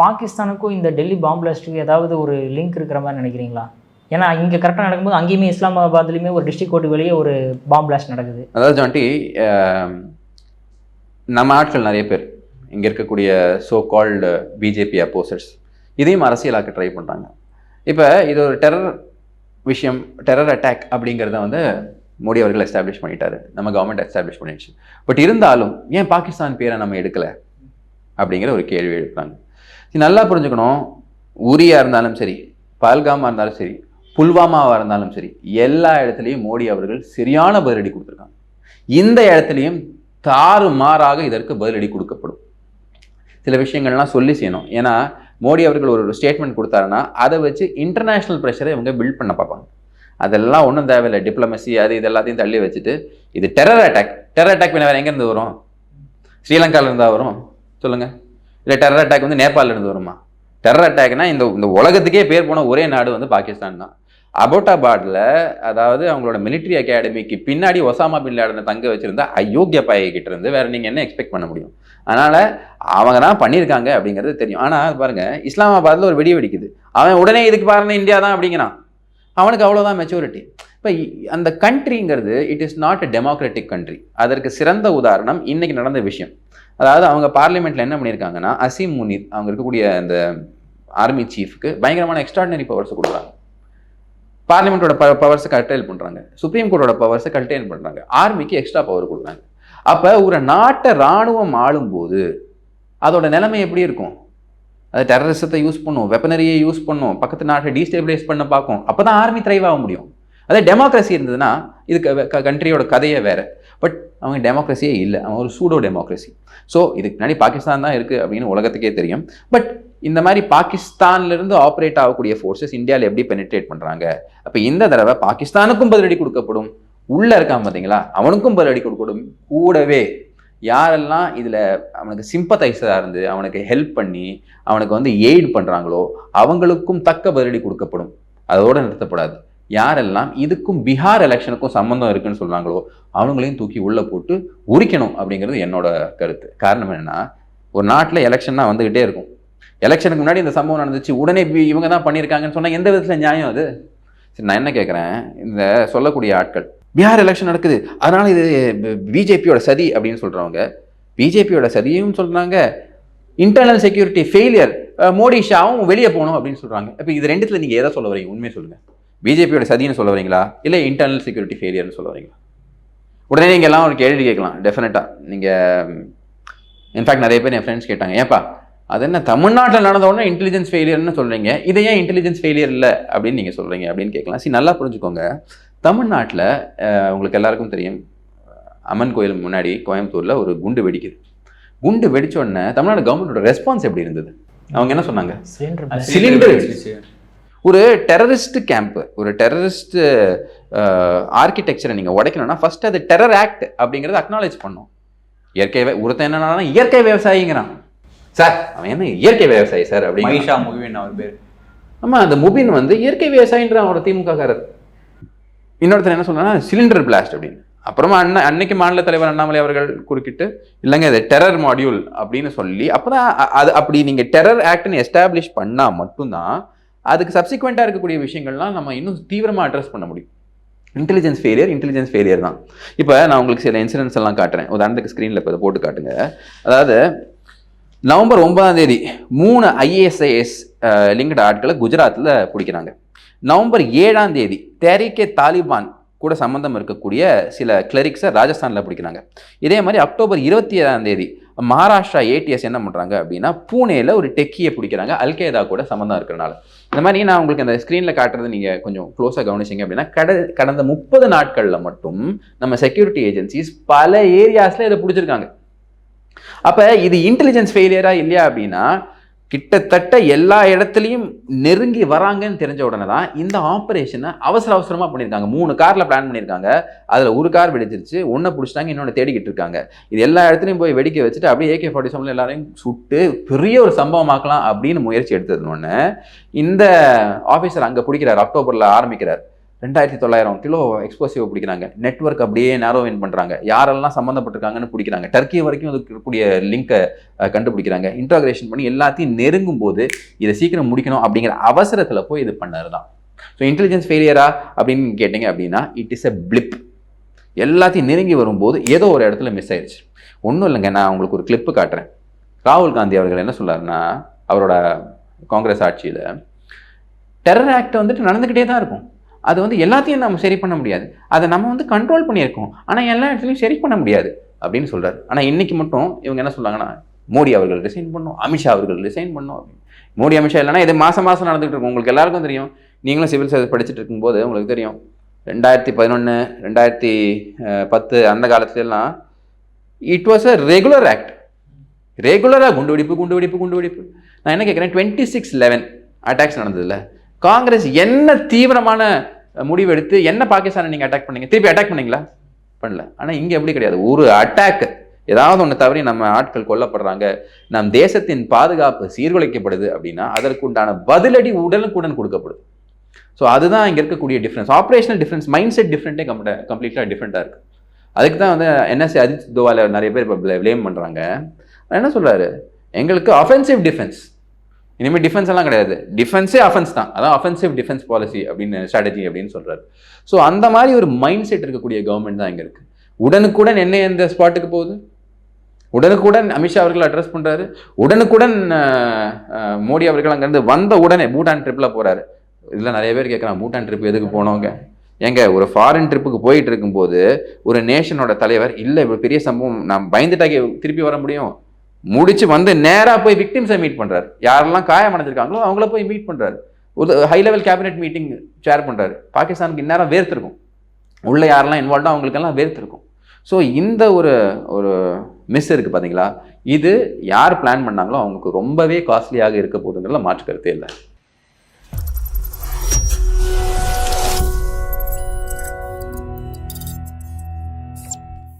பாகிஸ்தானுக்கும் இந்த டெல்லி பாம்பு பிளாஸ்ட்டுக்கு ஏதாவது ஒரு லிங்க் இருக்கிற மாதிரி நினைக்கிறீங்களா? ஏன்னா இங்கே கரெக்டாக நடக்கும்போது அங்கேயுமே இஸ்லாமாபாத்லேயுமே ஒரு டிஸ்ட்ரிக் கோர்ட்டு வெளியே ஒரு பாம்பு பிளாஸ்ட் நடக்குது. அதாவது ஜாண்டி நம்ம ஆட்கள் நிறைய பேர் இங்கே இருக்கக்கூடிய சோ கால்டு பிஜேபி அப்போசர்ஸ் இதையும் அரசியலாக்க ட்ரை பண்ணுறாங்க இப்போ இது ஒரு டெரர் விஷயம் டெரர் அட்டாக் அப்படிங்கிறத வந்து மோடி அவர்கள் எஸ்டாப்ளிஷ் பண்ணிட்டாரு. நம்ம கவர்மெண்ட் எஸ்டாப்ளிஷ் பண்ணிடுச்சு. பட் இருந்தாலும் ஏன் பாகிஸ்தான் பேரை நம்ம எடுக்கலை? அப்படிங்கிற ஒரு கேள்வி எழுப்புறாங்க. நல்லா புரிஞ்சுக்கணும். உரியா இருந்தாலும் சரி பல்காமா இருந்தாலும் சரி புல்வாமாவாக இருந்தாலும் சரி எல்லா இடத்துலையும் மோடி அவர்கள் சரியான பதிலடி கொடுத்துருக்காங்க. இந்த இடத்துலையும் தாறுமாறாக இதற்கு பதிலடி கொடுக்கப்படும். சில விஷயங்கள்லாம் சொல்லி செய்யணும். ஏன்னா மோடி அவர்கள் ஒரு ஸ்டேட்மெண்ட் கொடுத்தாருன்னா அதை வச்சு இன்டர்நேஷ்னல் ப்ரெஷரை இவங்க பில்ட் பண்ண பார்ப்பாங்க. அதெல்லாம் ஒன்றும் தேவையில்லை. டிப்ளமசி அது இது எல்லாத்தையும் தள்ளி வச்சுட்டு இது டெரர் அட்டாக் டெரர் அட்டாக் வேறு எங்கேருந்து வரும்? ஸ்ரீலங்காவிலிருந்தா வரும். சொல்லுங்கள் இல்லை டெரர் அட்டாக் வந்து நேபாளில இருந்து வருமா டெரர் அட்டாக்னா இந்த இந்த உலகத்துக்கே பேர் போன ஒரே நாடு வந்து பாகிஸ்தான் தான். அபோட்டாபாத்ல அதாவது அவங்களோட மிலிட்ரி அகாடமிக்கு பின்னாடி ஒசாமா பின் லேடனை தங்க வச்சிருந்த அயோக்கிய பாயை கிட்ட இருந்து வேற நீங்க என்ன எக்ஸ்பெக்ட் பண்ண முடியும்? அதனால அவங்க தான் பண்ணியிருக்காங்க அப்படிங்கிறது தெரியும். ஆனால் பாருங்க இஸ்லாமாபாத்ல ஒரு வெடி வெடிக்குது. அவன் உடனே இதுக்கு பாருங்க இந்தியா தான் அப்படிங்கிறான். அவனுக்கு அவ்வளோதான் மெச்சூரிட்டி இப்போ அந்த கண்ட்ரிங்கிறது it is not a democratic country அதற்கு சிறந்த உதாரணம் இன்னைக்கு நடந்த விஷயம். அதாவது அவங்க பார்லிமெண்ட்ல என்ன பண்ணியிருக்காங்கன்னா அசீம் முனீர் அவங்க இருக்கக்கூடிய அந்த ஆர்மி சீஃப்க்கு பயங்கரமான எக்ஸ்ட்ராடினரி பவர்ஸ் கொடுக்குறாங்க. பார்லிமெண்ட்டோட ப பவர்ஸை கல்டைல் பண்ணுறாங்க சுப்ரீம் கோர்ட்டோட பவர்ஸை கல்டைல் பண்ணுறாங்க ஆர்மிக்கு எக்ஸ்ட்ரா பவர் கொடுக்குறாங்க. அப்போ ஒரு நாட்டை இராணுவம் ஆளும்போது அதோட நிலைமை எப்படி இருக்கும்? அது டெரரிசத்தை யூஸ் பண்ணும் வெப்பனரியை யூஸ் பண்ணும் பக்கத்து நாட்டை டீஸ்டேபிளைஸ் பண்ண பார்க்கும். அப்போ தான் ஆர்மி த்ரைவ் ஆக முடியும். அதே டெமோக்ரஸி இருந்ததுன்னா இது கண்ட்ரியோட கதையே வேற. பட் அவங்க டெமோக்ரஸியே இல்லை. அவன் ஒரு சூடோ டெமோக்ரஸி ஸோ இதுக்கு முன்னாடி பாகிஸ்தான் தான் இருக்குது அப்படின்னு உலகத்துக்கே தெரியும். பட் இந்த மாதிரி பாகிஸ்தான்லேருந்து ஆப்ரேட் ஆகக்கூடிய ஃபோர்ஸஸ் இந்தியாவில் எப்படி பெனிட்ரேட் பண்ணுறாங்க அப்போ இந்த தடவை பாகிஸ்தானுக்கும் பதிலடி கொடுக்கப்படும். உள்ளே இருக்கான் பார்த்தீங்களா அவனுக்கும் பதிலடி கொடுக்கப்படும். கூடவே யாரெல்லாம் இதில் அவனுக்கு சிம்பத்தைஸாக இருந்து அவனுக்கு ஹெல்ப் பண்ணி அவனுக்கு வந்து எய்ட் பண்ணுறாங்களோ அவங்களுக்கும் தக்க பதிலடி கொடுக்கப்படும். அதோட நிறுத்தப்படாது. யாரெல்லாம் இதுக்கும் பீகார் எலெக்ஷனுக்கும் சம்மந்தம் இருக்குன்னு சொல்கிறாங்களோ அவங்களையும் தூக்கி உள்ளே போட்டு உரிக்கணும் அப்படிங்கிறது என்னோட கருத்து. காரணம் என்னென்னா ஒரு நாட்டில் எலெக்ஷன்னா வந்துக்கிட்டே இருக்கும். எலெக்ஷனுக்கு முன்னாடி இந்த சம்பவம் நடந்துச்சு. உடனே இவங்க தான் பண்ணியிருக்காங்கன்னு சொன்னால் எந்த விதத்தில் நியாயம் அது? சரி நான் என்ன கேட்குறேன் இந்த சொல்லக்கூடிய ஆட்கள் பீகார் எலெக்ஷன் நடக்குது. அதனால் இது பிஜேபியோட சதி அப்படின்னு சொல்கிறவங்க பிஜேபியோட சதியும் சொல்கிறாங்க இன்டர்னல் செக்யூரிட்டி ஃபெயிலியர் மோடி ஷாவும் வெளியே போகணும் அப்படின்னு சொல்கிறாங்க இப்போ இது ரெண்டுத்தில் நீங்கள் எதை சொல்ல வரீங்க உண்மையை சொல்லுங்கள் பிஜேபியோட சதின்னு சொல்ல வரீங்களா? இல்லை இன்டர்னல் செக்யூரிட்டி ஃபெயிலியர்னு சொல்ல வரீங்களா? உடனே நீங்க எல்லாம் ஒரு கேள்வி கேட்கலாம் டெஃபினட்டாக நீங்க இன்ஃபேக்ட் நிறைய பேர் என் ஃப்ரெண்ட்ஸ் கேட்டாங்க ஏப்பா அது என்ன தமிழ்நாட்டில் நடந்த உடனே இன்டெலிஜென்ஸ் ஃபெயிலியர்னு சொல்றீங்க? இதை ஏன் இன்டெலிஜென்ஸ் ஃபெயிலியர் இல்லை? அப்படின்னு நீங்க சொல்றீங்க அப்படின்னு கேட்கலாம். சரி நல்லா புரிஞ்சுக்கோங்க. தமிழ்நாட்டில் உங்களுக்கு எல்லாருக்கும் தெரியும் அம்மன் கோயில் முன்னாடி கோயம்புத்தூர்ல ஒரு குண்டு வெடிக்குது. குண்டு வெடிச்ச உடனே தமிழ்நாடு கவர்மெண்டோட ரெஸ்பான்ஸ் எப்படி இருந்தது? அவங்க என்ன சொன்னாங்க? சிலிண்டர் சிலிண்டர் ஒரு டெரரிஸ்ட் கேம்ப் ஒரு டெரரிஸ்ட் ஆர்கிடெக்சரை நீங்க உடைக்கணும்னா ஃபர்ஸ்ட் அது டெரர் ஆக்ட் அப்படிங்கறத அக்னாலேஜ் பண்ணும். இயற்கை ஒருத்தன் என்னன்னா இயற்கை விவசாயிங்கிறான். சார் அவன் என்ன இயற்கை விவசாயி சார் அப்படிங்கிற மைஷா முகிவின் அவர் பேர். ஆமா அந்த முபின் வந்து இயற்கை விவசாயின்ற அவரோட திமுக காரர் இன்னொருத்தர் என்ன சொல்றாங்கன்னா சிலிண்டர் பிளாஸ்ட் அப்படின்னு. அப்புறமா அண்ணா அன்னைக்கு மாநில தலைவர் அண்ணாமலை அவர்கள் குறுக்கிட்டு இல்லைங்க இது டெரர் மாடியூல் அப்படின்னு சொல்லி அப்பதான் அது அப்படி நீங்க டெரர் ஆக்ட்னு எஸ்டாப்ளிஷ் பண்ணா மட்டும்தான் அதுக்கு சப்சிக்வெண்ட்டாக இருக்கக்கூடிய விஷயங்கள்லாம் நம்ம இன்னும் தீவிரமாக அட்ரஸ் பண்ண முடியும். இன்டெலிஜென்ஸ் ஃபெயிலியர் இன்டெலிஜென்ஸ் ஃபெயிலியர் தான். இப்போ நான் உங்களுக்கு சில இன்சிடென்ட்ஸ் எல்லாம் காட்டுறேன். உதாரணத்துக்கு ஸ்க்ரீனில் இப்போ போட்டு காட்டுங்க. அதாவது நவம்பர் ஒன்பதாம் தேதி மூணு ஐஏஎஸ்ஐஎஸ் லிங்கட் ஆட்களை குஜராத்தில் பிடிக்கிறாங்க. நவம்பர் ஏழாம் தேதி தெரிக்கே தாலிபான் கூட சம்மந்தம் இருக்கக்கூடிய சில கிளரிக்ஸை ராஜஸ்தானில் பிடிக்கிறாங்க. இதே மாதிரி அக்டோபர் இருபத்தி ஏழாம் தேதி மகாராஷ்டிரா ஏடிஎஸ் என்ன பண்ணுறாங்க அப்படின்னா பூனேல ஒரு டெக்கியை பிடிக்கிறாங்க. அல்கேதா கூட சம்மந்தம் இருக்கிறனால. இந்த மாதிரி நான் உங்களுக்கு அந்த ஸ்க்ரீனில் காட்டுறது நீங்கள் கொஞ்சம் க்ளோஸாக கவனிச்சிங்க அப்படின்னா கட கடந்த முப்பது நாட்களில் மட்டும் நம்ம செக்யூரிட்டி ஏஜென்சிஸ் பல ஏரியாஸில் இதை பிடிச்சிருக்காங்க. அப்போ இது இன்டெலிஜென்ஸ் ஃபெயிலியரா இல்லையா அப்படின்னா கிட்டத்தட்ட எல்லா இடத்துலையும் நெருங்கி வராங்கன்னு தெரிஞ்ச உடனே தான் இந்த ஆப்ரேஷனை அவசர அவசரமாக பண்ணியிருக்காங்க. மூணு காரில் பிளான் பண்ணியிருக்காங்க. அதில் ஒரு கார் வெடிச்சிருச்சு. ஒன்றை பிடிச்சிட்டாங்க இன்னொன்று தேடிக்கிட்டு இருக்காங்க. இது எல்லா இடத்துலையும் போய் வெடிக்க வச்சுட்டு அப்படியே ஏகே ஃபார்ட்டி செவனில் எல்லாரையும் சுட்டு பெரிய ஒரு சம்பவமாக்கலாம் அப்படின்னு முயற்சி எடுத்ததுன்னு இந்த ஆஃபீஸர் அங்கே பிடிக்கிறார் அக்டோபரில் ஆரம்பிக்கிறார். ரெண்டாயிரத்தி தொள்ளாயிரம் கிலோ எக்ஸ்ப்ளோசிவ் பிடிக்கிறாங்க. நெட்வொர்க் அப்படியே நேரோவின் பண்ணுறாங்க யாரெல்லாம் சம்மந்தப்பட்டிருக்காங்கன்னு பிடிக்கிறாங்க. டர்க்கி வரைக்கும் அதுக்கு இருக்கக்கூடிய லிங்கை கண்டுபிடிக்கிறாங்க. இன்ட்ராகிரேஷன் பண்ணி எல்லாத்தையும் நெருங்கும் போது இதை சீக்கிரம் முடிக்கணும் அப்படிங்கிற அவசரத்தில் போய் இது பண்ணது தான் ஸோ இன்டெலிஜென்ஸ் ஃபெயிலியரா அப்படின்னு கேட்டிங்க அப்படின்னா இட் இஸ் எ பிளிப் எல்லாத்தையும் நெருங்கி வரும்போது ஏதோ ஒரு இடத்துல மிஸ் ஆயிடுச்சு ஒன்றும் இல்லைங்க நான் உங்களுக்கு ஒரு கிளிப்பு காட்டுறேன். ராகுல் காந்தி அவர்கள் என்ன சொல்றாருன்னா அவரோட காங்கிரஸ் ஆட்சியில் டெரர் ஆக்ட் வந்துட்டு நடந்துக்கிட்டே தான் இருக்கும். அது வந்து எல்லாத்தையும் நம்ம சரி பண்ண முடியாது. அதை நம்ம வந்து கண்ட்ரோல் பண்ணியிருக்கோம். ஆனால் எல்லா இடத்துலையும் சரி பண்ண முடியாது அப்படின்னு சொல்கிறார் ஆனால் இன்னைக்கு மட்டும் இவங்க என்ன சொல்கிறாங்கன்னா மோடி அவர்கள் ரிசைன் பண்ணும் அமித்ஷா அவர்கள் ரிசைன் பண்ணும் அப்படின்னு. மோடி அமித்ஷா இல்லைன்னா இது மாதம் மாதம் நடந்துகிட்டு இருக்கும். உங்களுக்கு எல்லாருக்கும் தெரியும். நீங்களும் சிவில் சர்வீஸ் படிச்சுட்டு இருக்கும்போது உங்களுக்கு தெரியும். ரெண்டாயிரத்தி பதினொன்று ரெண்டாயிரத்தி பத்து அந்த காலத்துலலாம் it was a regular act ரெகுலராக குண்டு வெடிப்பு குண்டு வெடிப்பு குண்டு வெடிப்பு. நான் என்ன கேட்குறேன்? டுவெண்ட்டி சிக்ஸ் லெவன் அட்டாக்ஸ் நடந்ததில்ல. காங்கிரஸ் என்ன தீவிரமான முடிவெடுத்து என்ன பாகிஸ்தானை நீங்கள் அட்டாக் பண்ணீங்க? திருப்பி அட்டாக் பண்ணீங்களா? பண்ணல. ஆனால் இங்கே எப்படி கிடையாது? ஒரு அட்டாக் ஏதாவது ஒன்று தவறி நம்ம ஆட்கள் கொல்லப்படுறாங்க. நம் தேசத்தின் பாதுகாப்பு சீர்குலைக்கப்படுது அப்படின்னா அதற்குண்டான பதிலடி உடனுக்குடன் கொடுக்கப்படுது. ஸோ அதுதான் இங்கே இருக்கக்கூடிய difference operational difference mind set டிஃப்ரெண்ட்டே complete கம்ப்ளீட்டாக டிஃப்ரெண்ட்டாக இருக்குது அதுக்கு தான் வந்து என்எஸ்சி அஜித் தோவால நிறைய பேர் இப்போ ப்ளேம் பண்ணுறாங்க என்ன சொல்கிறாரு எங்களுக்கு அஃபென்சிவ் டிஃபென்ஸ் இனிமேல் டிஃபென்ஸ் எல்லாம் கிடையாது. டிஃபென்ஸே அஃபென்ஸ் தான். அதான் அஃபென்சிவ் டிஃபென்ஸ் பாலிசி அப்படின்னு ஸ்ட்ராட்டஜி அப்படின்னு சொல்றாரு. ஸோ அந்த மாதிரி ஒரு மைண்ட் செட் இருக்கக்கூடிய கவர்மெண்ட் தான் இங்கே இருக்கு. உடனுக்குடன் என்ன எந்த ஸ்பாட்டுக்கு போகுது? உடனுக்குடன் அமித்ஷா அவர்கள் அட்ரஸ் பண்றாரு. உடனுக்குடன் மோடி அவர்கள் அங்கேருந்து வந்த உடனே பூட்டான் ட்ரிப்ல போறாரு. இதில் நிறைய பேர் கேட்குறாங்க பூட்டான் ட்ரிப் எதுக்கு போனவங்க ஏங்க ஒரு ஃபாரின் ட்ரிப்புக்கு போயிட்டு இருக்கும்போது ஒரு நேஷனோட தலைவர் இல்லை இவ்வளோ பெரிய சம்பவம் நான் பயந்துட்டாக்கே திருப்பி வர முடியும்? முடிச்சு வந்து நேராக போய் விக்டிம்ஸை மீட் பண்ணுறாரு யாரெல்லாம் காயமடைஞ்சிருக்காங்களோ அவங்கள போய் மீட் பண்ணுறாரு ஒரு high level cabinet meeting share பண்ணுறாரு பாகிஸ்தானுக்கு இந்நேரம் வேர்த்திருக்கும். உள்ள யாரெல்லாம் இன்வால்வ் அவங்களுக்கெல்லாம் வேர்த்திருக்கும். ஸோ இந்த ஒரு ஒரு மிஸ் இருக்குது பார்த்தீங்களா இது யார் பிளான் பண்ணாங்களோ அவங்களுக்கு ரொம்பவே காஸ்ட்லியாக இருக்க போதுங்கிறதுல மாற்று கருத்தே இல்லை.